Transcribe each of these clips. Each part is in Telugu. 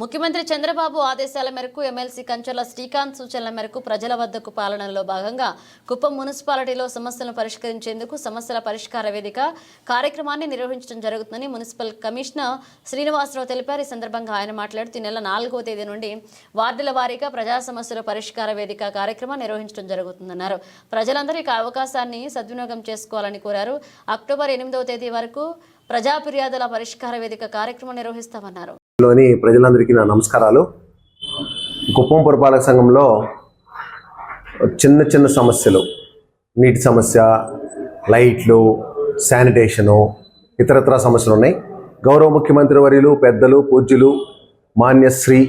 ముఖ్యమంత్రి చంద్రబాబు ఆదేశాల మేరకు ఎమ్మెల్సీ కంచర్ల శ్రీకాంత్ సూచనల మేరకు ప్రజల వద్దకు పాలనలో భాగంగా కుప్పం మున్సిపాలిటీలో సమస్యలను పరిష్కరించేందుకు సమస్యల పరిష్కార వేదిక కార్యక్రమాన్ని నిర్వహించడం జరుగుతుందని మున్సిపల్ కమిషనర్ శ్రీనివాసరావు తెలిపారు. ఈ సందర్భంగా ఆయన మాట్లాడుతూ ఈ నెల నాలుగో తేదీ నుండి వార్డుల వారీగా ప్రజా సమస్యల పరిష్కార వేదిక కార్యక్రమం నిర్వహించడం జరుగుతుందన్నారు. ప్రజలందరూ ఈ అవకాశాన్ని సద్వినియోగం చేసుకోవాలని కోరారు. అక్టోబర్ ఎనిమిదవ తేదీ వరకు ప్రజా ఫిర్యాదుల పరిష్కార వేదిక కార్యక్రమం నిర్వహిస్తామన్నారు. లోని ప్రజలందరికీ నా నమస్కారాలు. కుప్పం పురపాలక సంఘంలో చిన్న చిన్న సమస్యలు నీటి సమస్య లైట్లు శానిటేషను ఇతరత్ర సమస్యలు ఉన్నాయి. గౌరవ ముఖ్యమంత్రి వర్యులు పెద్దలు పూజ్యులు మాన్యశ్రీ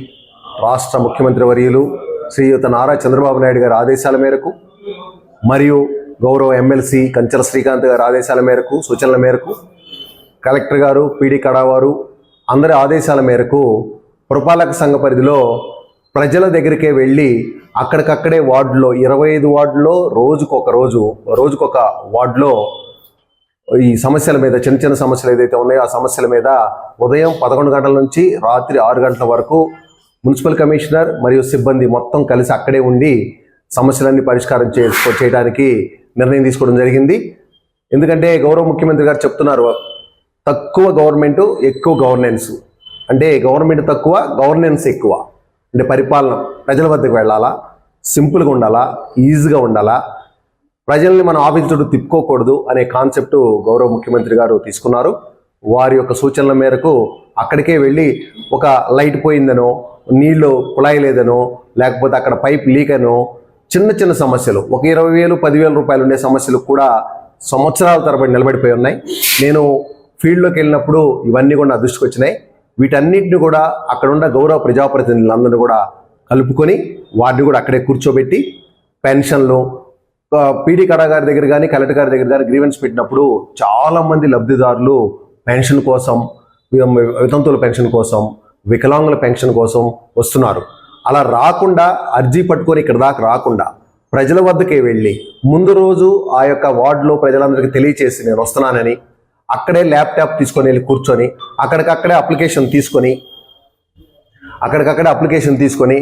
రాష్ట్ర ముఖ్యమంత్రి వర్యులు శ్రీయుత నారా చంద్రబాబు నాయుడు గారి ఆదేశాల మేరకు మరియు గౌరవ ఎమ్మెల్సీ కంచల శ్రీకాంత్ గారి ఆదేశాల మేరకు సూచనల మేరకు కలెక్టర్ గారు పీడీ కడావారు అందరి ఆదేశాల మేరకు పురపాలక సంఘ పరిధిలో ప్రజల దగ్గరికే వెళ్ళి అక్కడికక్కడే వార్డులో ఇరవై ఐదు వార్డులో రోజుకొక రోజు రోజుకొక వార్డులో ఈ సమస్యల మీద చిన్న చిన్న సమస్యలు ఏదైతే ఉన్నాయో ఆ సమస్యల మీద ఉదయం పదకొండు గంటల నుంచి రాత్రి ఆరు గంటల వరకు మున్సిపల్ కమిషనర్ మరియు సిబ్బంది మొత్తం కలిసి అక్కడే ఉండి సమస్యలన్నీ పరిష్కారం చేసుకో చేయడానికి నిర్ణయం తీసుకోవడం జరిగింది. ఎందుకంటే గౌరవ ముఖ్యమంత్రి గారు చెప్తున్నారు తక్కువ గవర్నమెంట్ ఎక్కువ గవర్నెన్స్. అంటే గవర్నమెంట్ తక్కువ గవర్నెన్స్ ఎక్కువ. అంటే పరిపాలన ప్రజల వద్దకు వెళ్ళాలా? సింపుల్గా ఉండాలా? ఈజీగా ఉండాలా? ప్రజల్ని మనం ఆఫీస్ చుట్టూ తిప్పుకోకూడదు అనే కాన్సెప్ట్ గౌరవ ముఖ్యమంత్రి గారు తీసుకున్నారు. వారి యొక్క సూచనల మేరకు అక్కడికే వెళ్ళి ఒక లైట్ పోయిందనో నీళ్ళు కుళాయి లేదనో లేకపోతే అక్కడ పైప్ లీక్ అనో చిన్న చిన్న సమస్యలు ఒక ఇరవై వేలు పదివేల రూపాయలు ఉండే సమస్యలు కూడా సంవత్సరాల తరబడి నిలబడిపోయి ఉన్నాయి. నేను ఫీల్డ్లోకి వెళ్ళినప్పుడు ఇవన్నీ కూడా నా దృష్టికి వచ్చినాయి. వీటన్నిటిని కూడా అక్కడ ఉన్న గౌరవ ప్రజాప్రతినిధులందరినీ కూడా కలుపుకొని వారిని కూడా అక్కడే కూర్చోబెట్టి పెన్షన్లు పీడీ కడా గారి దగ్గర కానీ కలెక్టర్ గారి దగ్గర కానీ గ్రీవెన్స్ పెట్టినప్పుడు చాలామంది లబ్ధిదారులు పెన్షన్ కోసం వితంతువుల పెన్షన్ కోసం వికలాంగుల పెన్షన్ కోసం వస్తున్నారు. అలా రాకుండా అర్జీ పట్టుకొని ఇక్కడ దాకా రాకుండా ప్రజల వద్దకే వెళ్ళి ముందు రోజు ఆ యొక్క వార్డులో ప్రజలందరికీ తెలియచేసి నేను వస్తున్నానని అక్కడే ల్యాప్టాప్ తీసుకొని వెళ్ళి కూర్చొని అక్కడికక్కడే అప్లికేషన్ తీసుకొని అక్కడికక్కడే అప్లికేషన్ తీసుకొని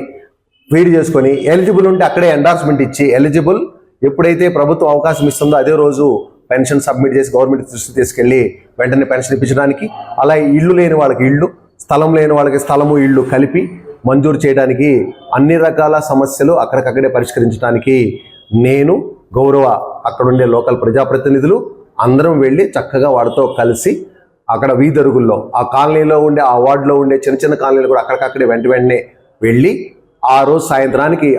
ఫీడ్ చేసుకొని ఎలిజిబుల్ ఉంటే అక్కడే ఎండార్స్మెంట్ ఇచ్చి ఎలిజిబుల్ ఎప్పుడైతే ప్రభుత్వం అవకాశం ఇస్తుందో అదే రోజు పెన్షన్ సబ్మిట్ చేసి గవర్నమెంట్ దృష్టి తీసుకెళ్ళి వెంటనే పెన్షన్ ఇప్పించడానికి. అలా ఇల్లు లేని వాళ్ళకి ఇల్లు స్థలం లేని వాళ్ళకి స్థలము ఇళ్ళు కలిపి మంజూరు చేయడానికి అన్ని రకాల సమస్యలు అక్కడికక్కడే పరిష్కరించడానికి నేను గౌరవ అక్కడుండే లోకల్ ప్రజాప్రతినిధులు అందరం వెళ్ళి చక్కగా వాడితో కలిసి అక్కడ వీధరుగుల్లో ఆ కాలనీలో ఉండే ఆ వార్డులో ఉండే చిన్న చిన్న కాలనీలు కూడా అక్కడికక్కడే వెంట వెంటనే వెళ్ళి ఆ రోజు సాయంత్రానికి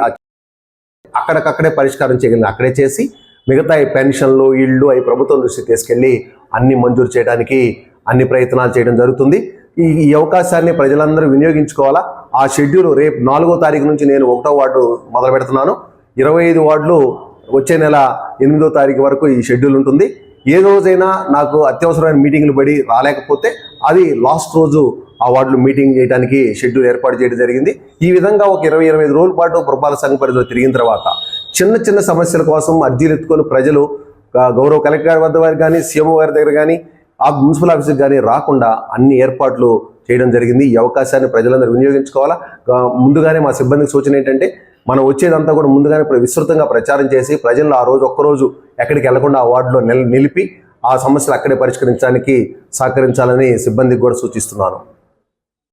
అక్కడికక్కడే పరిష్కారం చేయగలిగింది అక్కడే చేసి మిగతా ఈ పెన్షన్లు ఇళ్ళు అవి ప్రభుత్వం దృష్టికి తీసుకెళ్ళి అన్ని మంజూరు చేయడానికి అన్ని ప్రయత్నాలు చేయడం జరుగుతుంది. ఈ ఈ అవకాశాన్ని ప్రజలందరూ వినియోగించుకోవాలా? ఆ షెడ్యూల్ రేపు నాలుగో తారీఖు నుంచి నేను ఒకటో వార్డు మొదలు పెడుతున్నాను ఇరవై ఐదు వార్డులు వచ్చే నెల ఎనిమిదో తారీఖు వరకు ఈ షెడ్యూల్ ఉంటుంది. ఏ రోజైనా నాకు అత్యవసరమైన మీటింగ్లు పడి రాలేకపోతే అది లాస్ట్ రోజు ఆ వార్డులో మీటింగ్ చేయడానికి షెడ్యూల్ ఏర్పాటు చేయడం జరిగింది. ఈ విధంగా ఒక ఇరవై ఇరవై రోజుల పాటు పురపాలక సంఘ పరిధిలో తిరిగిన తర్వాత చిన్న చిన్న సమస్యల కోసం అర్జీలు ఎత్తుకొని ప్రజలు గౌరవ కలెక్టర్ గారి వద్ద వారికి కానీ సీఎం గారి దగ్గర కానీ ఆ మున్సిపల్ ఆఫీస్కి కానీ రాకుండా అన్ని ఏర్పాట్లు చేయడం జరిగింది. ఈ అవకాశాన్ని ప్రజలందరూ వినియోగించుకోవాలా? ముందుగానే మా సిబ్బందికి సూచన ఏంటంటే మనం వచ్చేదంతా కూడా ముందుగానే విస్తృతంగా ప్రచారం చేసి ప్రజలు ఆ రోజు ఒక్కరోజు ఎక్కడికి వెళ్ళకుండా ఆ వార్డులో నిల నిలిపి ఆ సమస్యలు అక్కడే పరిష్కరించడానికి సహకరించాలని సిబ్బందికి కూడా సూచిస్తున్నాను.